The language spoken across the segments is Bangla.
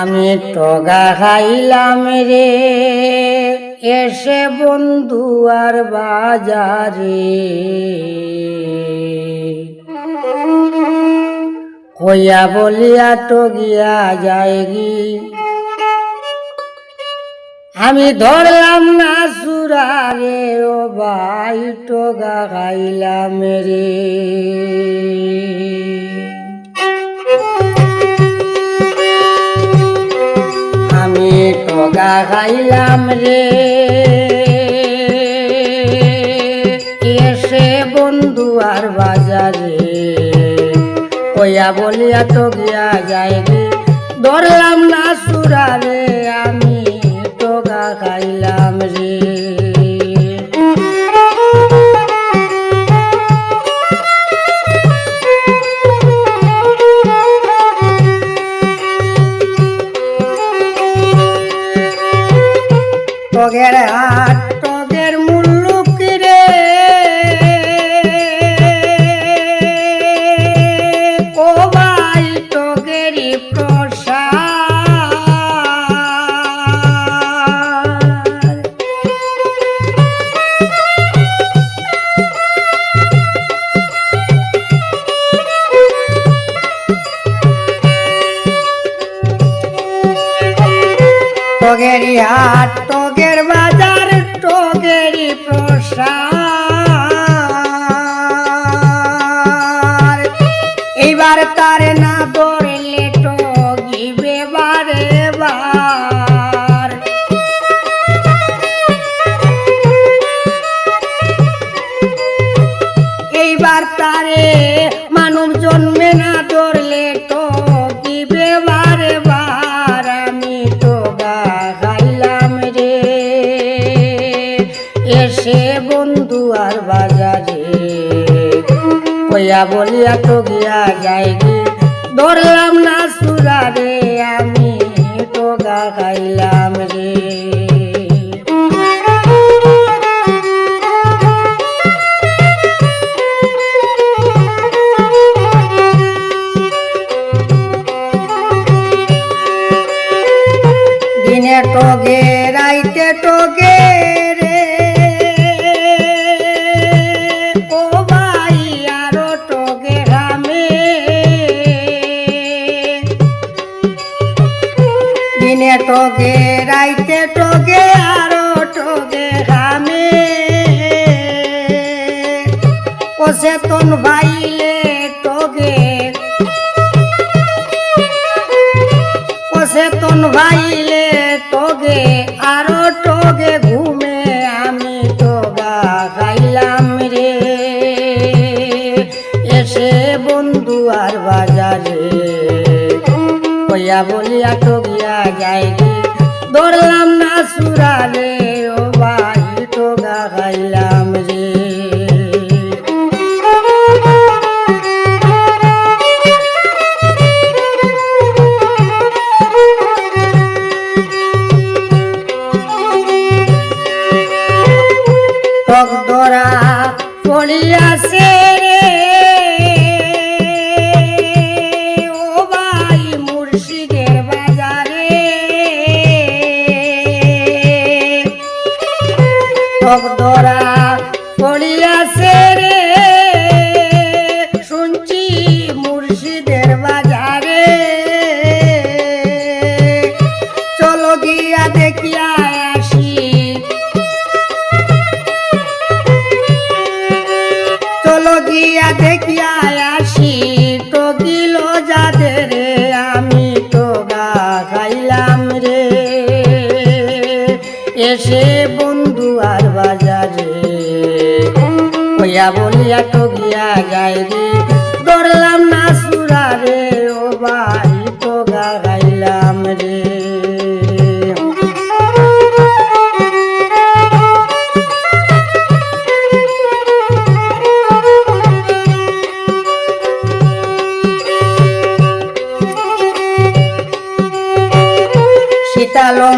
আমি টগা খাইলাম রে। এসে বন্ধু আর বাজারে। কইয়া বলিয়া টগিয়া যায়গি আমি ধরলাম না সুরারে, ও ভাই, টগা খাইলাম রে। টগা খাইলাম রে। এসে বন্ধু আর বাজারে? কইয়া বলিয়া তো গিয়া যায় রে ধরলাম না সুরারে আমি। টগের হাট টগের মুল্লুক রে? ও ভাই টগেরই প্রসাদ। টগেরি হাট বাজার প্রসার এইবার তারে না বার এইবার তারে মানব জন্মে না ধরলে বন্ধু আর বাজারে। কইয়া বলিয়া টগিয়া যায়গি ধরলাম না সুরারে, আমি টগা খাইলাম রে। দিনে টগে টগে রাইতে টগে আরও টগে রামে ও চেতন ভাইলে টগে সচেতন ভাইলে তোগে আরও তোগে ঘুমে আমি তোগা খাইলাম রে। এসে বন্ধু আর বাজারে কইয়া বলিয়া যাই ধরলাম না সুরারে দেখিয়া আসি, তো আমি তো গা খাইলাম রে। এসে বন্ধু আর বাজারে, কইয়া বলিয়া তো গিয়া রে ধরলাম না সীতালং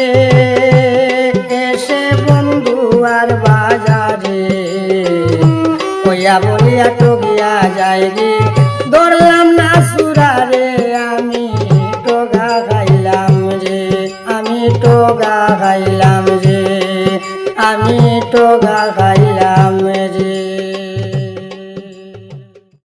বলিয়া টগিয়া যায় রে ধরলাম না সুরারে আমি টোগা খাইলাম রে আমি টগা খাইলাম রে আমি টোগা খাইলাম